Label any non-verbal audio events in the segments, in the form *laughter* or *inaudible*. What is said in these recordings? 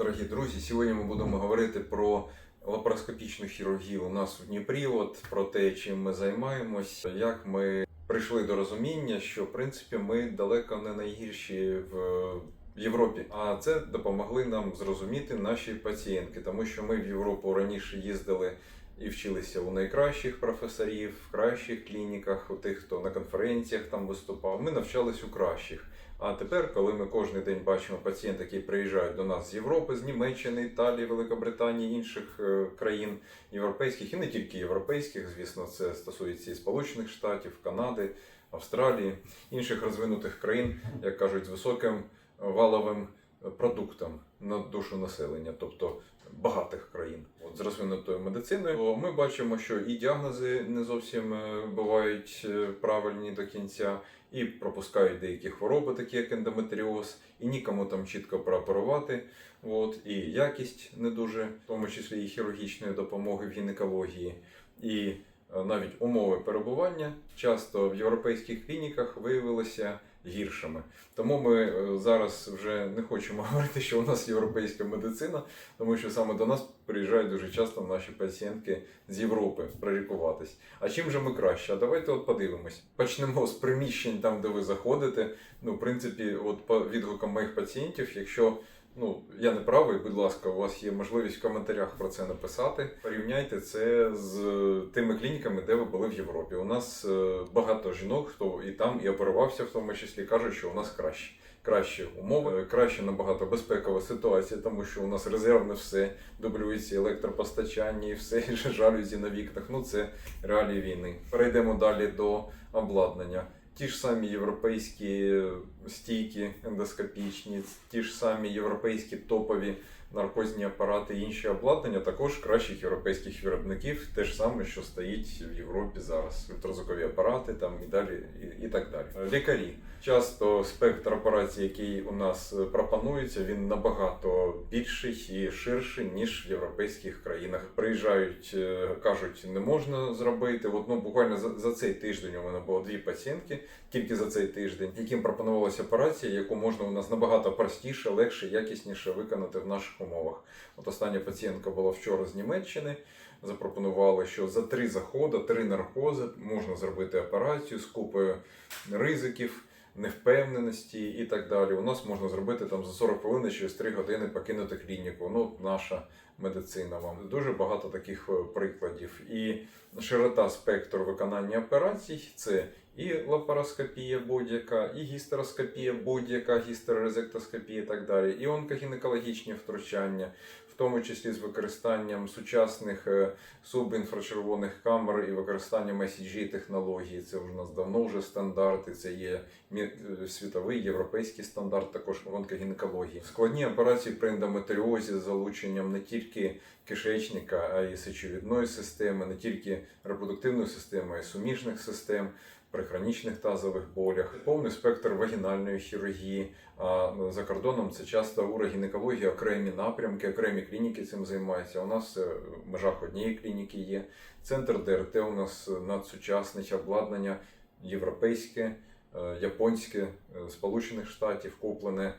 Дорогі друзі, сьогодні ми будемо говорити про лапароскопічну хірургію у нас у Дніпрі, от, про те, чим ми займаємось, як ми прийшли до розуміння, що в принципі ми далеко не найгірші в Європі. А це допомогли нам зрозуміти наші пацієнтки, тому що ми в Європу раніше їздили і вчилися у найкращих професорів, в кращих клініках, у тих, хто на конференціях там виступав. Ми навчались у кращих. А тепер, коли ми кожен день бачимо пацієнтів, які приїжджають до нас з Європи, з Німеччини, Італії, Великобританії, інших е, країн європейських і не тільки європейських, звісно, це стосується і Сполучених Штатів, Канади, Австралії, інших розвинутих країн, як кажуть, з високим валовим продуктом на душу населення, тобто багатих країн. От з розвинутою медициною ми бачимо, що і діагнози не зовсім е, бувають е, правильні до кінця, і пропускають деякі хвороби, такі як ендометріоз, і нікому там чітко прооперувати. От, і якість не дуже, в тому числі і хірургічної допомоги в гінекології, і е, навіть умови перебування часто в європейських клініках виявилися гіршими. Тому ми е, зараз вже не хочемо *laughs* говорити, що у нас європейська медицина, тому що саме до нас приїжджають дуже часто наші пацієнтки з Європи пролікуватись. А чим же ми краще? А давайте от подивимось. Почнемо з приміщень, там де ви заходите. Ну, в принципі, от по відгукам моїх пацієнтів, якщо Ну, я не правий, будь ласка, у вас є можливість в коментарях про це написати. Порівняйте це з тими клініками, де ви були в Європі. У нас е, багато жінок, хто і там і оперувався, в тому числі кажуть, що у нас краще. Кращі умови, краще набагато безпекова ситуація, тому що у нас резервне все, дублюється електропостачання, і все *laughs* жалюзі на вікнах. Ну це реалії війни. Перейдемо далі до обладнання. Ті ж самі європейські стійки ендоскопічні, ті ж самі європейські топові наркозні апарати і інші обладнання, також кращих європейських виробників, те ж саме, що стоїть в Європі зараз. Ультразвукові апарати там і далі, і, і так далі. Лікарі. Часто спектр операцій, який у нас пропонується, він набагато більший і ширший, ніж в європейських країнах. Приїжджають, е, кажуть, не можна зробити. От, ну, буквально за, за цей тиждень у мене було дві пацієнтки, тільки за цей тиждень, яким пропонувалася операція, яку можна у нас набагато простіше, легше, якісніше виконати в наших умовах. От остання пацієнтка була вчора з Німеччини. Запропонували, що за три заходи, три наркози можна зробити операцію з купою ризиків невпевненості і так далі. У нас можна зробити там за 40 хвилин через 3 години покинути клініку. Ну, наша медицина вам. Дуже багато таких е, прикладів. І широта спектру виконання операцій це і лапароскопія будь-яка, і гістероскопія будь-яка, гістерорезектоскопія і так далі, і онкогінекологічні втручання. В тому числі з використанням сучасних е, субінфрачервоних камер і використанням ECG технології. Це вже у нас давно вже стандарти. Це є е, світовий європейський стандарт, також в онкогінекології. Складні операції при ендометріозі з залученням не тільки кишечника, а й сечовідної системи, не тільки репродуктивної системи, а й суміжних систем. При хронічних тазових болях, повний спектр вагінальної хірургії. А за кордоном це часто урогінекологія, окремі напрямки, окремі клініки цим займаються. У нас е, в межах однієї клініки є центр ДРТ. У нас надсучасне обладнання європейське, е, японське, е, Сполучених Штатів куплене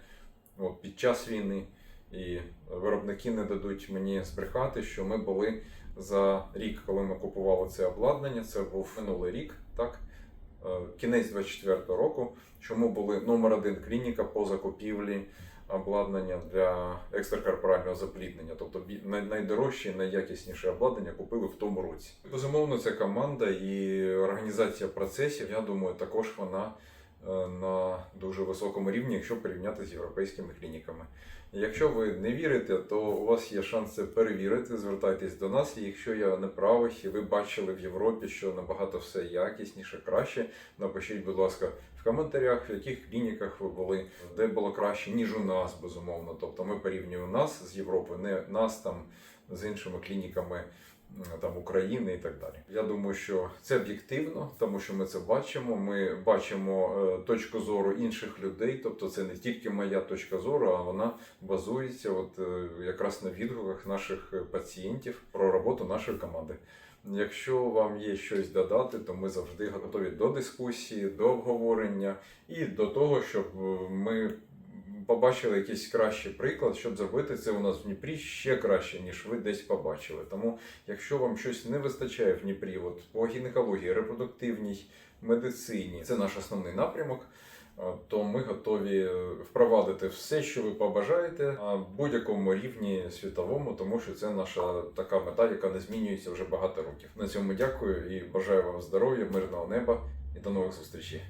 під час війни. І виробники не дадуть мені збрехати, що ми були за рік, коли ми купували це обладнання. Це був минулий рік, так е, кінець 24-го року. що ми були номер один клініка по закупівлі обладнання для екстракорпорального запліднення, тобто найдорожче і найякісніше обладнання купили в тому році. Безумовно, це команда і організація процесів. Я думаю, також вона е, на дуже високому рівні, якщо порівняти з європейськими клініками. Якщо ви не вірите, то у вас є шанс це перевірити. Звертайтесь до нас. І якщо я не правий, і ви бачили в Європі, що набагато все якісніше, краще, напишіть, будь ласка, в коментарях, в яких клініках ви були, де було краще, ніж у нас, безумовно. Тобто ми порівнюємо нас з Європою, не нас там з іншими клініками там України і так далі. Я думаю, що це об'єктивно, тому що ми це бачимо. Ми бачимо е, точку зору інших людей, тобто це не тільки моя точка зору, а вона базується от е, якраз на відгуках наших е, пацієнтів про роботу нашої команди. Якщо вам є щось додати, то ми завжди готові до дискусії, до обговорення і до того, щоб е, ми побачили якийсь кращий приклад, щоб зробити це у нас в Дніпрі ще краще, ніж ви десь побачили. Тому, якщо вам щось не вистачає в Дніпрі, от по гінекології, репродуктивній медицині, це наш основний напрямок. е, То ми готові е, впровадити все, що ви побажаєте на будь-якому рівні світовому, тому що це наша така мета, яка не змінюється вже багато років. На цьому дякую і бажаю вам здоров'я, мирного неба і до нових зустрічей.